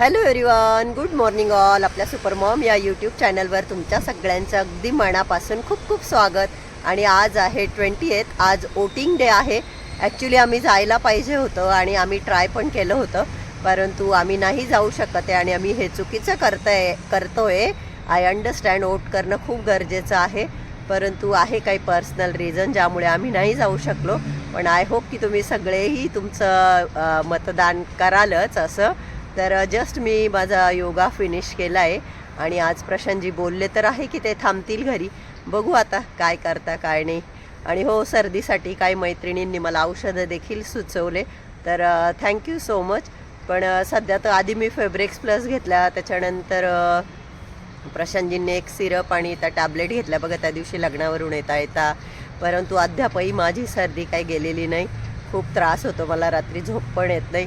Hello everyone good morning all आपल्या super mom या YouTube चॅनलवर तुमच्या सगळ्यांचं अगदी मनापासून खूप खूप स्वागत. आणि आज आहे ट्वेंटी एथ आज वोटिंग डे आहे. ॲक्च्युली आम्ही जायला पाहिजे होतं आणि आम्ही ट्राय पण केलं होतं. परंतु आम्ही नाही जाऊ शकत आहे आणि आम्ही हे चुकीचं करतंय आहे आय अंडरस्टँड वोट करणं खूप गरजेचं आहे. परंतु आहे काही पर्सनल रिझन ज्यामुळे आम्ही नाही जाऊ शकलो. पण आय होप की तुम्ही सगळेही तुमचं मतदान करालच असं. तर जस्ट मी माझा योगा फिनिश केला आहे आणि आज प्रशांतजी बोलले तर आहे की ते थांबतील घरी. बघू आता काय करता काय नाही. आणि हो सर्दीसाठी काही मैत्रिणींनी मला औषधं देखील सुचवले. तर थँक्यू सो मच पण सध्या तर आधी मी फेब्रिक्स प्लस घेतला. त्याच्यानंतर प्रशांतजींनी एक सिरप आणि त्या टॅबलेट घेतल्या. बघा त्या दिवशी लग्नावरून येता येता. परंतु अद्यापही माझी सर्दी काही गेलेली नाही. खूप त्रास होतो. मला रात्री झोप पण येत नाही.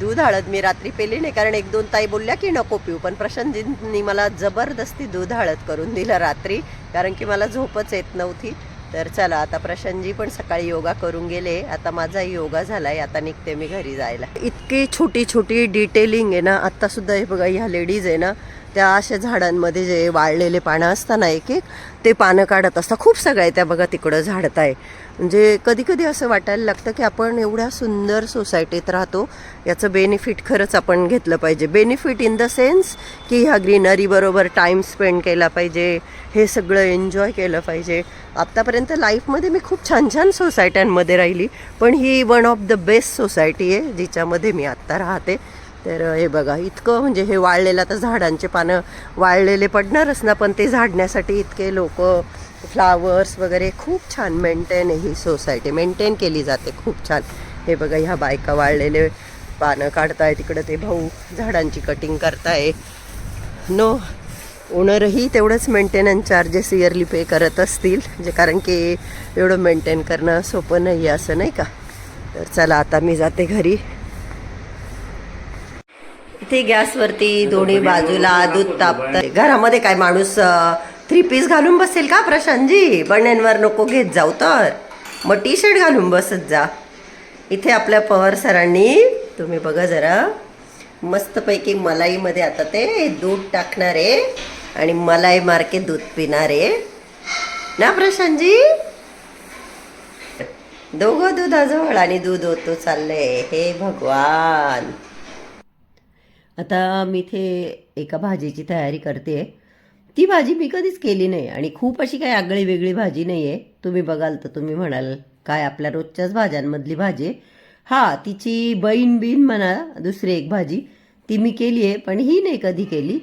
दूध हळद मी रात्री पेली नाही कारण एक दोन ताई बोलल्या की नको पिऊ. पण प्रशांतजींनी मला जबरदस्ती दूध हळद करून दिलं रात्री कारण की मला झोपच येत नव्हती. तर चला आता प्रशांतजी पण सकाळी योगा करून गेले. आता माझा योगा झालाय आता निघते मी घरी जायला. इतकी छोटी छोटी डिटेलिंग आहे ना आता सुद्धा हे बघा ह्या लेडीज आहे ना त्या अशा झाडांमध्ये जे वाळलेले पानं असताना एक एक ते पानं काढत असतात. खूप सगळं आहे त्या बघा तिकडं झाडत आहे म्हणजे कधीकधी असं वाटायला लागतं की आपण एवढ्या सुंदर सोसायटीत राहतो याचं बेनिफिट खरंच आपण घेतलं पाहिजे. बेनिफिट इन द सेन्स की ह्या ग्रीनरीबरोबर टाईम स्पेंड केला पाहिजे हे सगळं एन्जॉय केलं पाहिजे. आत्तापर्यंत लाईफमध्ये मी खूप छान छान सोसायट्यांमध्ये राहिली पण ही one of the best society आहे जिच्यामध्ये मी आत्ता राहते. तर हे बघा इतकं म्हणजे हे वाळलेलं आता झाडांचे पानं वाळलेले पडणारच ना पण ते झाडण्यासाठी इतके लोक फ्लावर्स वगैरे खूप छान मेंटेन आहे ही सोसायटी मेंटेन केली जाते खूप छान. हे बघा ह्या बायका वाळलेले पानं काढताय तिकडं ते भाऊ झाडांची कटिंग करताय. नो ओनरही तेवढंच मेंटेनन्स चार्जेस इयरली पे करत असतील. जे कारण की एवढं मेंटेन करणं सोपं नाही आहे असं नाही का? तर चला आता मी जाते घरी. इथे गॅसवरती दोन्ही बाजूला दूध तापत घरामध्ये काय माणूस थ्री पीस घालून बसेल का प्रशांतजी? बण्यांवर नको घेत जाऊ तर. मग टी शर्ट घालून बसत जा. इथे आपल्या पवार सरांनी तुम्ही बघा जरा मस्तपैकी मलाईमध्ये आता ते दूध टाकणार आहे आणि मलाई मार्के दूध पिणार. आहे ना प्रशांतजी? दोघं दुधाजवळ आणि दूध होतो चाललंय हे भगवान. आता मी इथे एका भाजीची तयारी करते. ती भाजी मी कधीच केली नाही आणि खूप अशी काही आगळी वेगळी भाजी नाही आहे तुम्ही बघाल तर तुम्ही म्हणाल काय आपल्या रोजच्याच भाज्यांमधली भाजी? आहे हा तिची बहीण बीन म्हणा दुसरी एक भाजी ती मी केली आहे पण ही नाही कधी केली.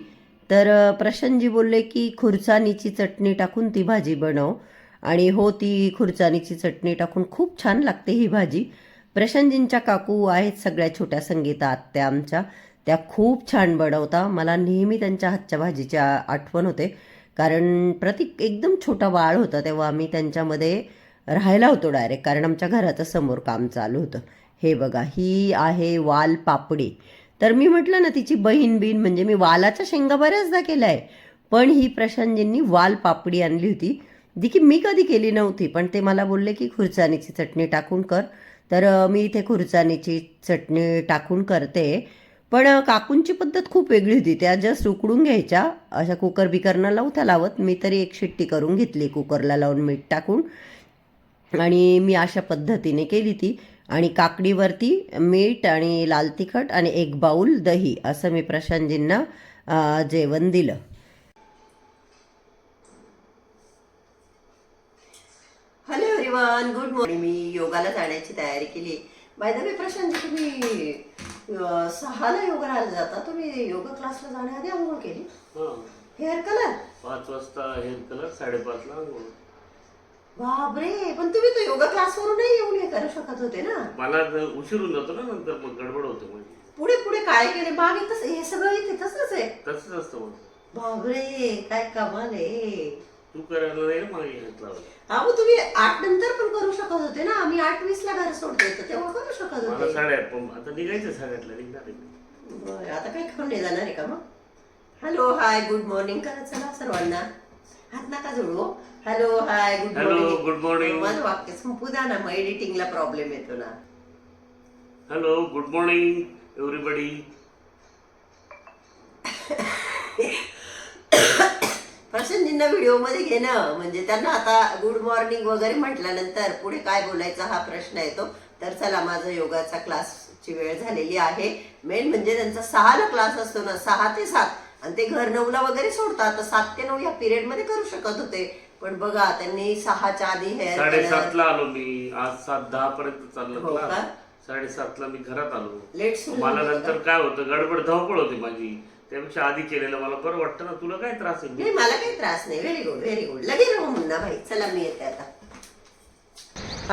तर प्रशांतजी बोलले की खुर्चानीची चटणी टाकून ती भाजी बनव. आणि हो ती खुर्चानीची चटणी टाकून खूप छान लागते ही भाजी. प्रशांतजींच्या काकू आहेत सगळ्या छोट्या संगीता आत्या आमच्या. त्या खूप छान बनवता मला नेहमी त्यांच्या हातच्या भाजीची आठवण होते. कारण प्रतीक एकदम छोटा बाळ होता तेव्हा आम्ही त्यांच्यामध्ये राहायला होतो डायरेक्ट कारण आमच्या घराचं समोर काम चालू होतं. हे बघा ही आहे वाल पापडी. तर मी म्हटलं ना तिची बहीण बीन म्हणजे मी वालाच्या शेंगा बऱ्याचदा केल्या आहे पण ही प्रशांतजींनी वाल पापडी आणली होती. जी की मी कधी केली नव्हती पण ते मला बोलले की खुर्चानीची चटणी टाकून कर. तर मी इथे खुर्चानीची चटणी टाकून करते. पण काकूंची पद्धत खूप वेगळी होती. त्या जस्ट उकडून घ्यायच्या. अशा कुकर बिकरनं लावता लावत मी तरी एक शिट्टी करून घेतली कुकरला लावून मीठ टाकून. आणि मी अशा पद्धतीने केली ती. आणि काकडीवरती मीठ आणि लाल तिखट आणि एक बाऊल दही असं मी प्रशांतजींना जेवण दिलं. हॅलो एव्हरीवन गुड मॉर्निंग मी योगाला जाण्याची तयारी केली. बाय द वे प्रशांत तुम्ही सहाला योगाला जाता. तुम्ही योगा क्लासला जाण्याआधी आंघोळ केली? हा. हेअर कलर पाच वाजता हेअर कलर साडेपाचला आंघोळ. बापरे पण तुम्ही तर योगा क्लासवरूनही येऊन हे करू शकत होते ना. मला तर उशीर होऊन जातो ना नंतर मग गडबड होते म्हणजे पुढे पुढे काय केले? मागे तसं हे सगळं इथे तसंच आहे. तसंच असतं मग बापरे काय कमाल आहे. तू करायला नाही ना मागे घेतला अहो तुम्ही आठ नंतर पण करू शकत होते ना. आम्ही आठ वीस ला घर सोडतो तर तेव्हा करू शकत मला होते साडे पण आता निघायचं साडेआठला निघणार आहे मी. बरं आता काय खाऊन नाही जाणार आहे का मग? हॅलो हाय गुड मॉर्निंग करा चला सर्वांना. हात नका जोडू hello hi good hello morning good morning माझं वाक्य संपू द्या ना मग एडिटिंगला प्रॉब्लेम येतो ना. हॅलो गुड मॉर्निंग एव्हरीबडी भाऊजींना व्हिडिओमध्ये घेणं म्हणजे त्यांना आता गुड मॉर्निंग वगैरे म्हटल्यानंतर पुढे काय बोलायचा हा प्रश्न येतो. तर चला माझा योगाचा क्लासची वेळ झालेली आहे. मेन म्हणजे त्यांचा सहाला क्लास असतो ना सहा ते सात. आणि ते घर नऊला वगैरे सोडतात. तर सात ते नऊ या पिरियडमध्ये करू शकत होते. पण बघा त्यांनी सहाच्या आधी हेअर साडेसातला आलो मी. आज सात दहा पर्यंत चाललं हो साडेसातला मी घरात आलो. लेट मला. नंतर काय होतं गडबड धावपळ होती माझी. त्यापेक्षा आधी केलेलं मला बरं वाटतं ना. तुला काय त्रास आहे? नाही मला काही त्रास नाही. व्हेरी गुड व्हेरी गुड लगेच राहू मुन्ना भाई. चला मी येते आता.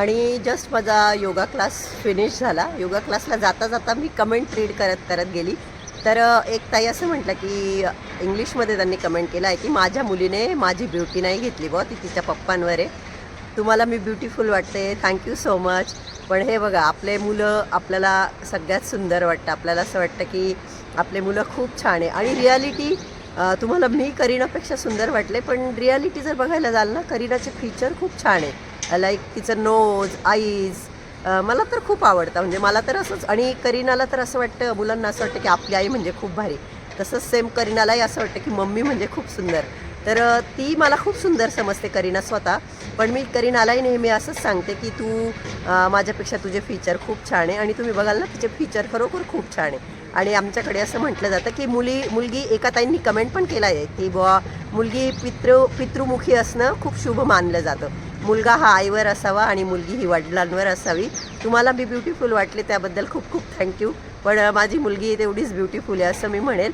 आणि जस्ट माझा योगा क्लास फिनिश झाला. योगा क्लासला जाता जाता मी कमेंट रीड करत करत गेली. तर एक ताई असं म्हटलं की इंग्लिशमध्ये त्यांनी कमेंट केलं आहे की माझ्या मुलीने माझी ब्युटी नाही घेतली बुवा. ती तिच्या पप्पांवर आहे. तुम्हाला मी ब्युटिफुल वाटते. थँक्यू सो मच पण हे बघा आपले मुलं आपल्याला सगळ्यात सुंदर वाटतं. आपल्याला असं वाटतं की आपले मुलं खूप छान आहे. आणि रियालिटी तुम्हाला मी करीनापेक्षा सुंदर वाटले पण रियालिटी जर बघायला जाल ना करीनाचे फीचर खूप छान आहे. लाईक तिचं नोज आईज मला तर खूप आवडतं. म्हणजे मला तर असंच आणि करीनाला तर असं वाटतं मुलांना असं वाटतं की आपली आई म्हणजे खूप भारी. तसंच सेम करीनालाही असं वाटतं की मम्मी म्हणजे खूप सुंदर. तर ती मला खूप सुंदर समजते करीना स्वतः. पण मी करीनालाही नेहमी असंच सांगते की तू माझ्यापेक्षा तुझे फीचर खूप छान आहे. आणि तुम्ही बघाल ना तिचे फीचर खरोखर खूप छान आहे. आणि आमच्याकडे असं म्हटलं जातं की मुली मुलगी एका ताईंनी कमेंट पण केला आहे की बुवा मुलगी पितृ पितृमुखी असणं खूप शुभ मानलं जातं. मुलगा हा आईवर असावा आणि मुलगी ही वडिलांवर असावी. तुम्हाला मी ब्युटिफुल वाटले त्याबद्दल खूप खूप थँक्यू पण माझी मुलगी तेवढीच ब्युटिफुल आहे असं मी म्हणेल.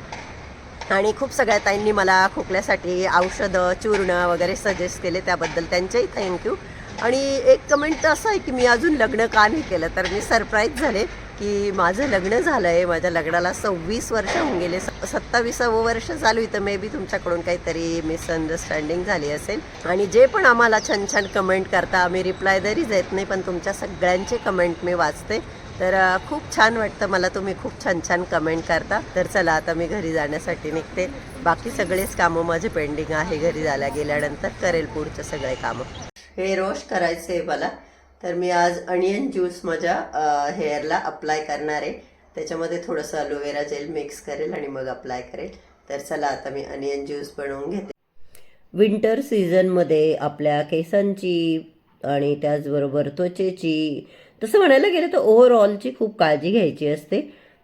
आणि खूप सगळ्या ताईंनी मला खोकल्यासाठी औषधं चूर्ण वगैरे सजेस्ट केले त्याबद्दल त्यांचेही थँक्यू आणि एक कमेंट तर असं आहे की मी अजून लग्न का नाही केलं? तर मी सरप्राईज झाले की माझं लग्न झालं आहे माझ्या लग्नाला सव्वीस वर्ष होऊन गेले. स- वर्ष चालू आहे तर मे बी तुमच्याकडून काहीतरी मिसअंडरस्टँडिंग झाली असेल. आणि जे पण आम्हाला छान छान कमेंट करता आम्ही रिप्लाय तरी देत नाही पण तुमच्या सगळ्यांचे कमेंट मी वाचते. तर खूप छान वाटतं मला तुम्ही खूप छान छान कमेंट करता. तर चला आता मी घरी जाण्यासाठी निघते. बाकी सगळेच कामं माझे पेंडिंग आहे. घरी झाल्या गेल्यानंतर करेल पुढचं सगळे कामं. हेअर वॉश करायचं आहे मला. तर मी आज अनियन ज्यूस माझ्या हेअरला अप्लाय करणार आहे. त्याच्यामध्ये थोडंसं अलोवेरा जेल मिक्स करेल आणि मग अप्लाय करेल. तर चला आता मी अनियन ज्यूस बनवून घेते. विंटर सीझनमध्ये आपल्या केसांची आणि त्याचबरोबर त्वचेची तसं म्हणायला गेलं तर ओव्हरऑलची खूप काळजी घ्यायची असते.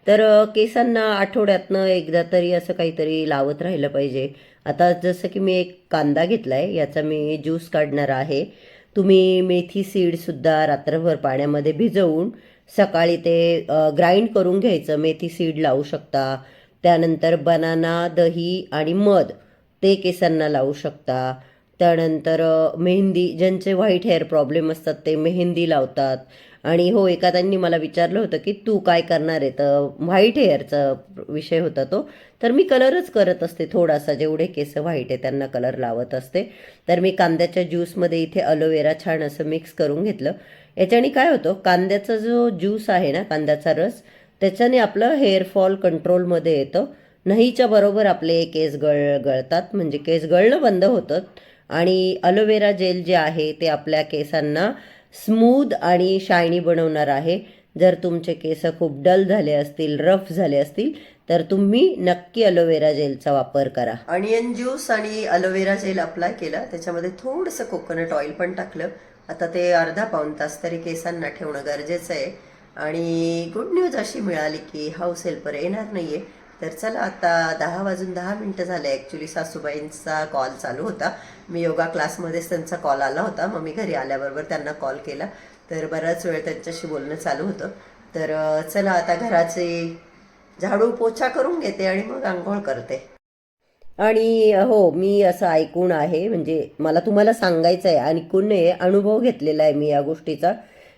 तर केसांना आठवड्यातनं एकदा तरी असं काहीतरी लावत राहिलं पाहिजे. आता जसं की मी एक कांदा घेतला आहे याचा मी ज्यूस काढणार आहे. तुम्ही मेथी सीडसुद्धा रात्रभर पाण्यामध्ये भिजवून सकाळी ते ग्राइंड करून घ्यायचं. मेथी सीड लावू शकता. त्यानंतर बनाना दही आणि मध ते केसांना लावू शकता. त्यानंतर मेहंदी ज्यांचे व्हाईट हेअर प्रॉब्लेम असतात ते मेहंदी लावतात. आणि हो एका त्यांनी मला विचारलं होतं की तू काय करणार आहे? तर व्हाईट हेअरचा विषय होता तो. तर मी कलरच करत असते थोडासा जेवढे केस व्हाईट आहे त्यांना कलर लावत असते. तर मी कांद्याच्या ज्यूसमध्ये इथे अलोवेरा छान असं मिक्स करून घेतलं. याच्याने काय होतं कांद्याचा जो ज्यूस आहे ना कांद्याचा रस त्याच्याने आपलं हेअरफॉल कंट्रोलमध्ये येतं. नाहीच्या बरोबर आपले केस गळ गळतात. म्हणजे केस गळणं बंद होतं. आणि अलोवेरा जेल जे आहे ते आपल्या केसांना स्मूद आणि शायनी बनवणार आहे. जर तुमचे केस खूप डल झाले असतील रफ झाले असतील तर तुम्ही नक्की अलोवेरा जेलचा वापर करा. अनियन ज्यूस आणि अलोवेरा जेल अप्लाय केला. त्याच्यामध्ये थोडंसं कोकोनट ऑइल पण टाकलं. आता ते अर्धा पाऊण तास तरी केसांना ठेवणं गरजेचं आहे. आणि गुड न्यूज अशी मिळाली की हाऊस हेल्पर येणार नाहीये. तर चला आता दहा वाजून दहा मिनटं झाले. ॲक्च्युली सासूबाईंचा कॉल चालू होता. मी योगा क्लासमध्येच त्यांचा कॉल आला होता. मग मी घरी आल्याबरोबर त्यांना कॉल केला. तर बराच वेळ त्यांच्याशी बोलणं चालू होतं. तर चला आता घराचे झाडू पोछा करून घेते आणि मग आंघोळ करते. आणि हो मी असं ऐकून आहे. म्हणजे मला तुम्हाला सांगायचं आहे ऐकून नाही अनुभव घेतलेला आहे मी या गोष्टीचा.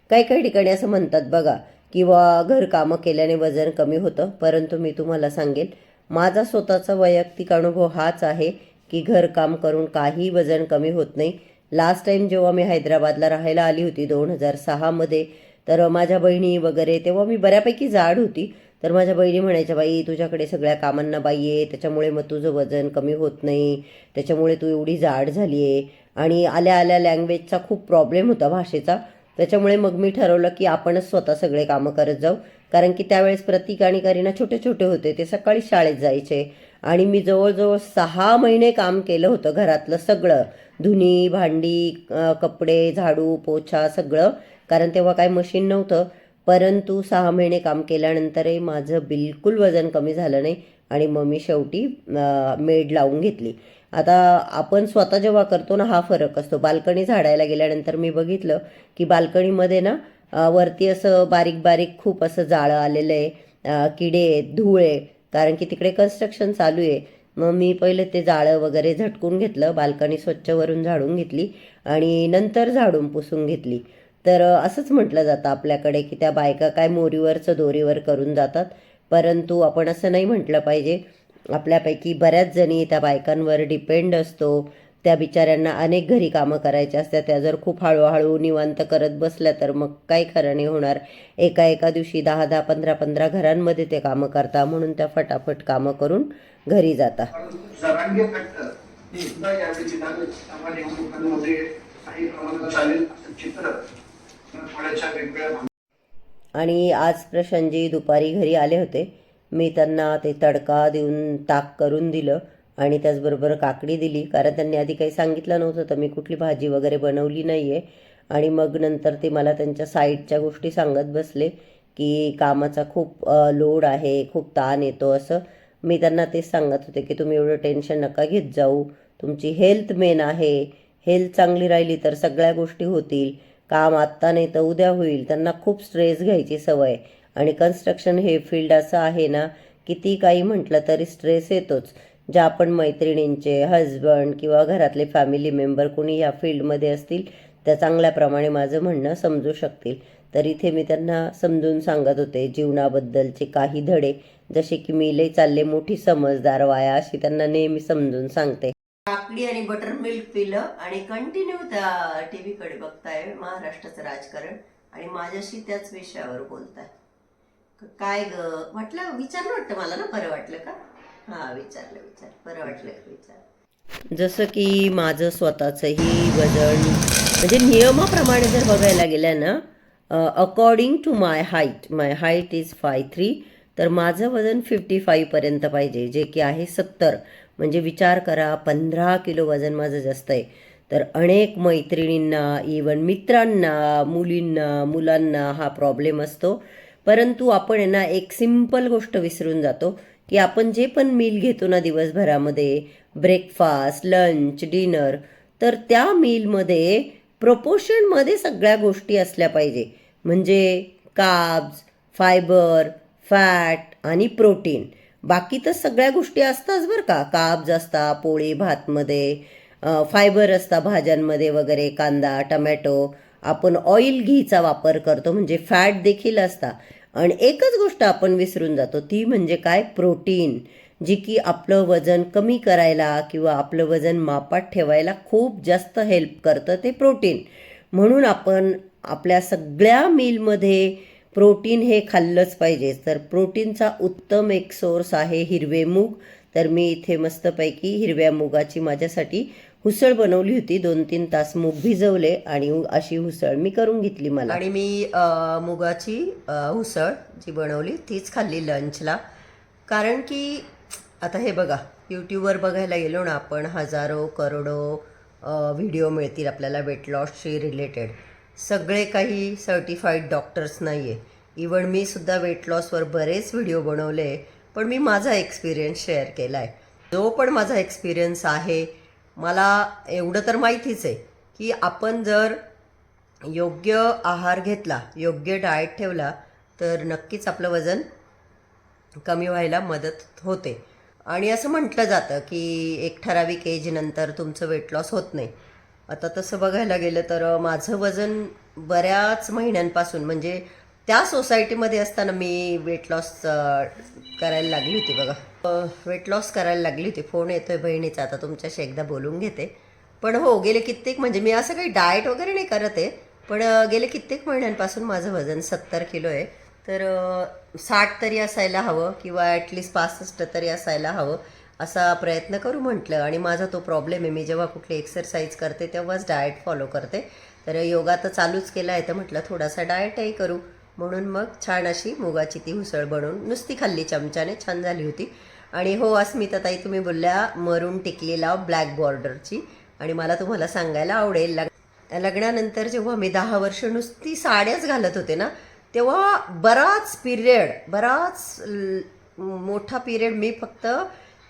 काही काही ठिकाणी असं म्हणतात बघा किंवा घरकामं केल्याने वजन कमी होतं. परंतु मी तुम्हाला सांगेल माझा स्वतःचा वैयक्तिक अनुभव हाच आहे की घरकाम करून काही वजन कमी होत नाही. लास्ट टाइम जेव्हा मी हैदराबादला राहायला आली होती दोन हजार सहामध्ये तर माझ्या बहिणी वगैरे तेव्हा मी बऱ्यापैकी जाड होती. तर माझ्या बहिणी म्हणायच्या बाई तुझ्याकडे सगळ्या कामांना बाई आहे त्याच्यामुळे मग तुझं वजन कमी होत नाही त्याच्यामुळे तू एवढी जाड झाली आहे आणि आल्या आल्या लँग्वेजचा खूप प्रॉब्लेम होता भाषेचा. त्याच्यामुळे मग मी ठरवलं की आपणच स्वतः सगळे कामं करत जाऊ. कारण की त्यावेळेस प्रतीक आणि करीना छोटे छोटे होते ते सकाळी शाळेत जायचे. आणि मी जवळजवळ सहा महिने काम केलं होतं घरातलं सगळं. धुनी भांडी कपडे झाडू पोछा सगळं. कारण तेव्हा काय मशीन नव्हतं. परंतु सहा महिने काम केल्यानंतरही माझं बिलकुल वजन कमी झालं नाही आणि मग मी शेवटी मेड लावून घेतली. आता आपण स्वतः जेव्हा करतो ना हा फरक असतो. बाल्कनी झाडायला गेल्यानंतर मी बघितलं की बाल्कनीमध्ये ना वरती असं बारीक बारीक खूप असं जाळं आलेलं आहे. किडे आहेत धूळ आहे. कारण की तिकडे कन्स्ट्रक्शन चालू आहे. मग मी पहिले ते जाळं वगैरे झटकून घेतलं बाल्कनी स्वच्छ वरून झाडून घेतली आणि नंतर झाडून पुसून घेतली. तर असंच म्हटलं जातं आपल्याकडे की त्या बायका काय मोरीवरचं दोरीवर करून जातात. परंतु आपण असं नाही म्हटलं पाहिजे आपल्यापैकी बऱ्याच जणी त्या बायकांवर डिपेंड असतो. त्या बिचाऱ्यांना अनेक घरी कामं करायची असतात. त्या जर खूप हळूहळू निवांत करत बसल्या तर मग काही खरं नाही होणार. एका एका दिवशी दहा दहा पंधरा पंधरा घरांमध्ये ते कामं करता म्हणून त्या फटाफट कामं करून घरी जाता. आणि आज प्रशांतजी दुपारी घरी आले होते. मी त्यांना ते तडका देऊन ताक करून दिलं आणि त्याचबरोबर काकडी दिली. कारण त्यांनी आधी काही सांगितलं नव्हतं तर मी कुठली भाजी वगैरे बनवली नाही आहे आणि मग नंतर ते मला त्यांच्या साईडच्या गोष्टी सांगत बसले की कामाचा खूप लोड आहे खूप ताण येतो असं. मी त्यांना तेच सांगत होते की तुम्ही एवढं टेन्शन नका घेत जाऊ. तुमची हेल्थ मेन आहे. हेल्थ चांगली राहिली तर सगळ्या गोष्टी होतील. काम आत्ता नाही तर उद्या होईल. त्यांना खूप स्ट्रेस घ्यायची सवय. आहे. आणि कन्स्ट्रक्शन हे फील्ड असं आहे ना किती काही म्हटलं तरी स्ट्रेस येतोच. ज्या आपण मैत्रिणींचे हजबंड किंवा घरातले फॅमिली मेंबर कोणी या फील्डमध्ये असतील त्या चांगल्याप्रमाणे माझं म्हणणं समजू शकतील. तर इथे मी त्यांना समजून सांगत होते जीवनाबद्दलचे काही धडे जसे की मी लई चालले मोठी समजदार वाया अशी त्यांना नेहमी समजून सांगते. काकडी आणि बटर मिल्क पिलं आणि कंटिन्यू त्या टी व्हीकडे बघताय महाराष्ट्राचं राजकारण आणि माझ्याशी त्याच विषयावर बोलताय. काय ग? म्हटलं विचारलं वाटतं मला ना बरं वाटलं का? हा विचारलं विचार बरं वाटलं का विचार जसं की माझं स्वतःचंही वजन म्हणजे नियमाप्रमाणे जर बघायला गेलं ना according to my height my height is five three तर माझं वजन फिफ्टी फाईव्हपर्यंत पाहिजे जे की आहे सत्तर. म्हणजे विचार करा पंधरा किलो वजन माझं जास्त आहे. तर अनेक मैत्रिणींना इवन मित्रांना मुलींना मुलांना हा प्रॉब्लेम असतो. परंतु आपण आहे ना एक सिंपल गोष्ट विसरून जातो की आपण जे पण मील घेतो ना दिवसभरामध्ये ब्रेकफास्ट लंच डिनर तर त्या मीलमध्ये प्रपोशनमध्ये सगळ्या गोष्टी असल्या पाहिजे. म्हणजे काब्स फायबर फॅट आणि प्रोटीन बाकी तर सगळ्या गोष्टी असतात बरं का. काब्ज असता पोळी भातमध्ये फायबर असता भाज्यांमध्ये वगैरे कांदा टमॅटो आपण ऑइल घीचा वापर करतो म्हणजे फॅट देखील असता. आणि एकच गोष्ट आपण विसरून जातो ती म्हणजे काय? प्रोटीन जी की आपलं वजन कमी करायला किंवा आपलं वजन मापात ठेवायला खूप जास्त हेल्प करतं ते प्रोटीन म्हणून आपण आपल्या सगळ्या मीलमध्ये प्रोटीन हे खाल्लंच पाहिजे. तर प्रोटीनचा उत्तम एक सोर्स आहे हिरवे मूग. तर मी इथे मस्तपैकी हिरव्या मुगाची माझ्यासाठी हुसळ बनवली होती. दोन तीन तास मूग भिजवले आणि अशी हुसळ मी करून घेतली मला. आणि मी मुगाची हुसळ जी बनवली तीच खाल्ली लंचला कारण की आता हे बघा यूट्यूबवर बघायला गेलो ना आपण हजारो करोडो व्हिडिओ मिळतील आपल्याला वेट लॉसशी रिलेटेड सगळे काही सर्टिफाईड डॉक्टर्स नाही आहे इवन मी सुद्धा वेट लॉसवर बरेच व्हिडिओ बनवले पण मी माझा एक्सपिरियन्स शेअर केला आहे जो पण माझा एक्सपिरियन्स आहे मला एवढं तर माहितीच आहे की आपण जर योग्य आहार घेतला योग्य डाएट ठेवला तर नक्कीच आपलं वजन कमी व्हायला मदत होते. आणि असं म्हटलं जातं की एक ठराविक एजनंतर तुमचं वेट लॉस होत नाही. आता तसं बघायला गेलं तर माझं वजन बऱ्याच महिन्यांपासून म्हणजे त्या सोसायटीमध्ये असताना मी वेट लॉस करायला लागली होती बघा. वेट लॉस करायला लागली होती. फोन येतो आहे बहिणीचा. आता तुमच्याशी एकदा बोलून घेते. पण हो गेले कित्येक म्हणजे मी असं काही डाएट वगैरे नाही करत आहे. पण गेले कित्येक महिन्यांपासून माझं वजन सत्तर किलो आहे. तर साठ तरी असायला हवं किंवा ॲटलिस्ट पासष्ट तरी असायला हवं असा प्रयत्न करू म्हटलं. आणि माझा तो प्रॉब्लेम आहे. मी जेव्हा कुठली एक्सरसाइज करते तेव्हाच डाएट फॉलो करते. तर योगा तर चालूच केला आहे. तर म्हटलं थोडासा डाएटही करू. म्हणून मग छान अशी मुगाची ती उसळ बनवून नुसती खाल्ली चमच्याने छान झाली होती. आणि हो अस्मिताताई तुम्ही बोलल्या मरून टिकली लाव ब्लॅक बॉर्डरची आणि मला तुम्हाला सांगायला आवडेल. लग- लग्नानंतर जेव्हा मी दहा वर्ष नुसती साड्याच घालत होते ना तेव्हा बराच पिरियड बराच मोठा पिरियड मी फक्त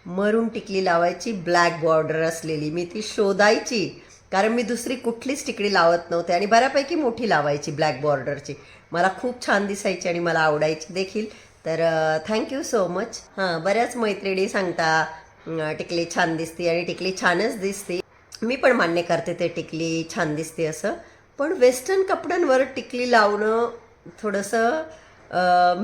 मरून टिकली लावायची ब्लॅक बॉर्डर असलेली मी ती शोधायची. कारण मी दुसरी कुठलीच टिकली लावत नव्हते आणि बऱ्यापैकी मोठी लावायची ब्लॅक बॉर्डरची मला खूप छान दिसायची आणि मला आवडायची देखील. तर थँक्यू सो मच हां बऱ्याच मैत्रिणी सांगता टिकली छान दिसते आणि टिकली छानच दिसते. मी पण मान्य करते ते टिकली छान दिसते असं. पण वेस्टर्न कपड्यांवर टिकली लावणं थोडंसं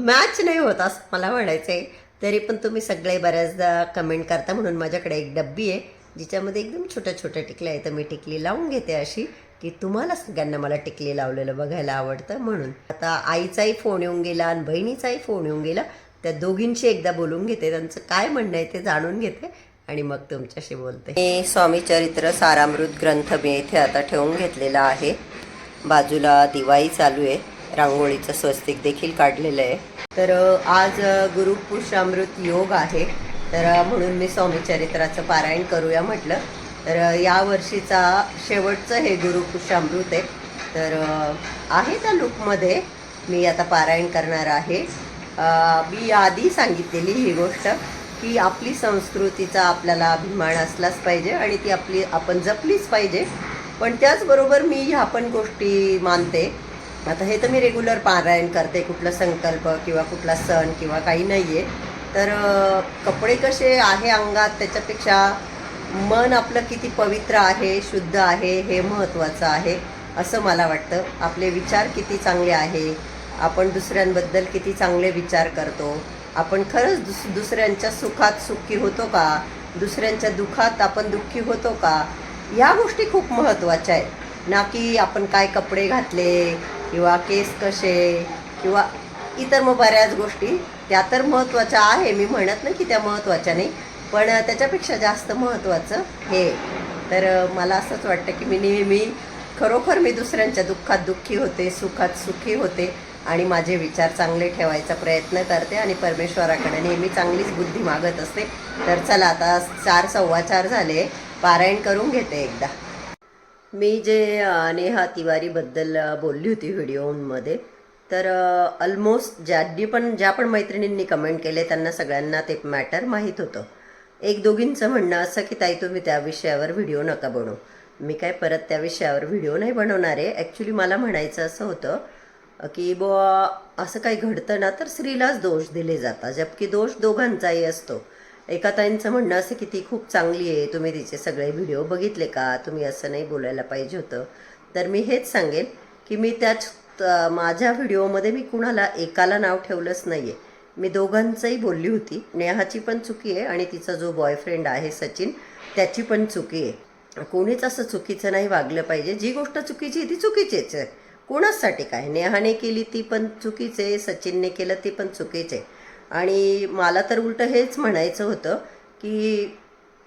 मॅच नाही होत असं मला म्हणायचं आहे तरी पण तुम्ही सगळे बऱ्याचदा कमेंट करता म्हणून माझ्याकडे एक डब्बी आहे. जिच्यामध्ये एकदम छोट्या छोट्या टिकल्या आहेत. तर मी टिकली लावून घेते अशी की तुम्हाला सगळ्यांना मला टिकली लावलेलं बघायला आवडतं म्हणून. आता आईचाही फोन येऊन गेला आणि बहिणीचाही फोन येऊन गेला. त्या दोघींशी एकदा बोलून घेते. त्यांचं काय म्हणणं आहे ते जाणून घेते आणि मग तुमच्याशी बोलते. मी स्वामी चरित्र सारामृत ग्रंथ मी इथे आता ठेवून घेतलेला आहे. बाजूला दिवाळी चालू आहे. रांगोळीचं स्वस्तिक देखील काढलेलं आहे. तर आज गुरुपुरुषामृत योग आहे. तर म्हणून मी स्वामी चरित्राचं पारायण करूया म्हटलं. तर यावर्षीचा या वर्षीचा शेवटचं हे गुरुपुरुषामृत आहे. तर आहे त्या लुकमध्ये मी आता पारायण करणार आहे. मी आधी सांगितलेली ही गोष्ट की आपली संस्कृतीचा आपल्याला अभिमान असलाच पाहिजे आणि ती आपली आपण जपलीच पाहिजे. पण त्याचबरोबर मी ह्या पण गोष्टी मानते. आता हे तर मी रेग्युलर पारायण करते. कुठला संकल्प किंवा कुठला सण किंवा काही नाही आहे तर कपडे कसे आहे अंगात त्याच्यापेक्षा मन आपलं किती पवित्र आहे शुद्ध आहे हे महत्त्वाचं आहे असं मला वाटतं. आपले विचार किती चांगले आहे आपण दुसऱ्यांबद्दल किती चांगले विचार करतो आपण खरंच दुस दुसऱ्यांच्या सुखात सुखी होतो का दुसऱ्यांच्या दुःखात आपण दुःखी होतो का ह्या गोष्टी खूप महत्त्वाच्या आहेत. ना की आपण काय कपडे घातले किंवा केस कसे किंवा इतर मग बऱ्याच गोष्टी त्या तर महत्त्वाच्या आहे. मी म्हणत नाही की त्या महत्त्वाच्या नाही पण त्याच्यापेक्षा जास्त महत्त्वाचं हे. तर मला असंच वाटतं की मी नेहमी खरोखर मी दुसऱ्यांच्या दुःखात दुःखी होते सुखात सुखी होते आणि माझे विचार चांगले ठेवायचा प्रयत्न करते आणि परमेश्वराकडे नेहमी चांगलीच बुद्धी मागत असते. तर चला आता चार सव्वा चार झाले. पारायण करून घेते एकदा. मी जे नेहा तिवारीबद्दल बोलली होती व्हिडिओमध्ये तर ऑलमोस्ट ज्यांनी पण ज्या पण मैत्रिणींनी कमेंट केले त्यांना सगळ्यांना ते मॅटर माहीत होतं. एक दोघींचं म्हणणं असं की ताई तुम्ही त्या विषयावर व्हिडिओ नका बनवू. मी काय परत त्या विषयावर व्हिडिओ नाही बनवणार आहे. ॲक्च्युली मला म्हणायचं असं होतं की बुवा असं काही घडतं ना तर स्त्रीलाच दोष दिले जातात. जबकी दोष दोघांचाही असतो. एका ताईंचं म्हणणं असं की ती खूप चांगली आहे. तुम्ही तिचे सगळे व्हिडिओ बघितले का? तुम्ही असं नाही बोलायला पाहिजे होतं. तर मी हेच सांगेन की मी त्याच माझ्या व्हिडिओमध्ये मी कुणाला एकाला नाव ठेवलंच नाही आहे मी दोघांचंही बोलली होती. नेहाची पण चुकी आहे आणि तिचा जो बॉयफ्रेंड आहे सचिन त्याची पण चुकी आहे. कोणीच असं चुकीचं नाही वागलं पाहिजे. जी गोष्ट चुकीची आहे ती चुकीचीच आहे. कोणासाठी काय? नेहाने केली ती पण चुकीचं आहे सचिनने केलं ती पण चुकीचं आहे. आणि मला तर उलटं हेच म्हणायचं होतं की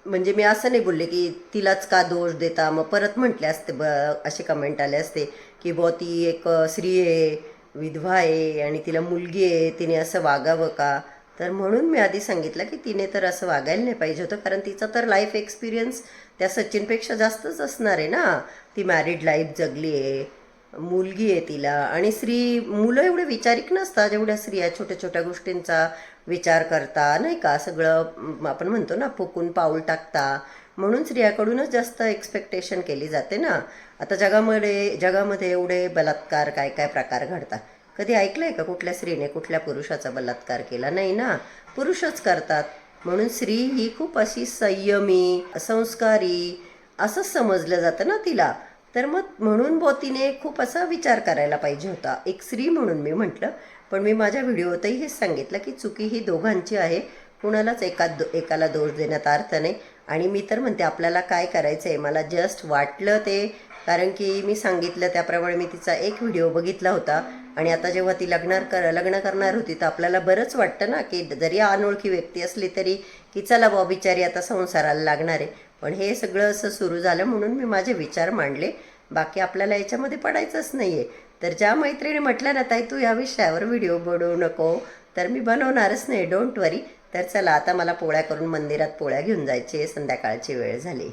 म्हणजे मी असं नाही बोलले की तिलाच का दोष देता? मग परत म्हटले असते ब असे कमेंट आले असते की बुवा ती एक स्त्री आहे विधवा आहे आणि तिला मुलगी आहे तिने असं वागावं का? तर म्हणून मी आधी सांगितलं की तिने तर असं वागायला नाही पाहिजे होतं कारण तिचा तर लाईफ एक्सपिरियन्स त्या सचिनपेक्षा जास्तच असणार आहे ना. ती मॅरिड लाईफ जगली आहे मुलगी आहे तिला आणि स्त्री मुलं एवढे विचारिक नसतात जेवढ्या स्त्रिया छोट्या छोट्या गोष्टींचा विचार करता नाही का? सगळं आपण म्हणतो ना फुकून पाऊल टाकता. म्हणून स्त्रियाकडूनच जास्त एक्सपेक्टेशन केली जाते ना. आता जगामध्ये जगामध्ये एवढे बलात्कार काय काय प्रकार घडतात? कधी ऐकलंय का कुठल्या स्त्रीने कुठल्या पुरुषाचा बलात्कार केला? नाही ना. पुरुषच करतात. म्हणून स्त्री ही खूप अशी संयमी संस्कारी असंच समजलं जातं ना तिला. तर मग म्हणून बो तिने खूप असा विचार करायला पाहिजे होता. एक स्त्री म्हणून मी म्हटलं पण मी माझ्या व्हिडिओतही हेच सांगितलं की चुकी ही दोघांची आहे. कुणालाच एका दो एकाला दोष देण्यात अर्थ नाही. आणि मी तर म्हणते आपल्याला काय करायचं आहे मला जस्ट वाटलं ते. कारण की मी सांगितलं त्याप्रमाणे मी तिचा एक व्हिडिओ बघितला होता. आणि आता जेव्हा ती लग्नार कर लग्न करणार होती तर आपल्याला बरंच वाटतं ना की जरी अनोळखी व्यक्ती असली तरी की चला बा बिचारी आता संसाराला लागणार आहे. पण हे सगळं असं सुरू झालं म्हणून मी माझे विचार मांडले. बाकी आपल्याला याच्यामध्ये पडायचंच नाही आहे तर ज्या मैत्रिणी म्हटल्या ना ताई तू या विषयावर व्हिडिओ बनवू नको. तर मी बनवणारच नाही. डोंट वरी तर चला आता मला पोळ्या करून मंदिरात पोळ्या घेऊन जायची संध्याकाळची वेळ झाली.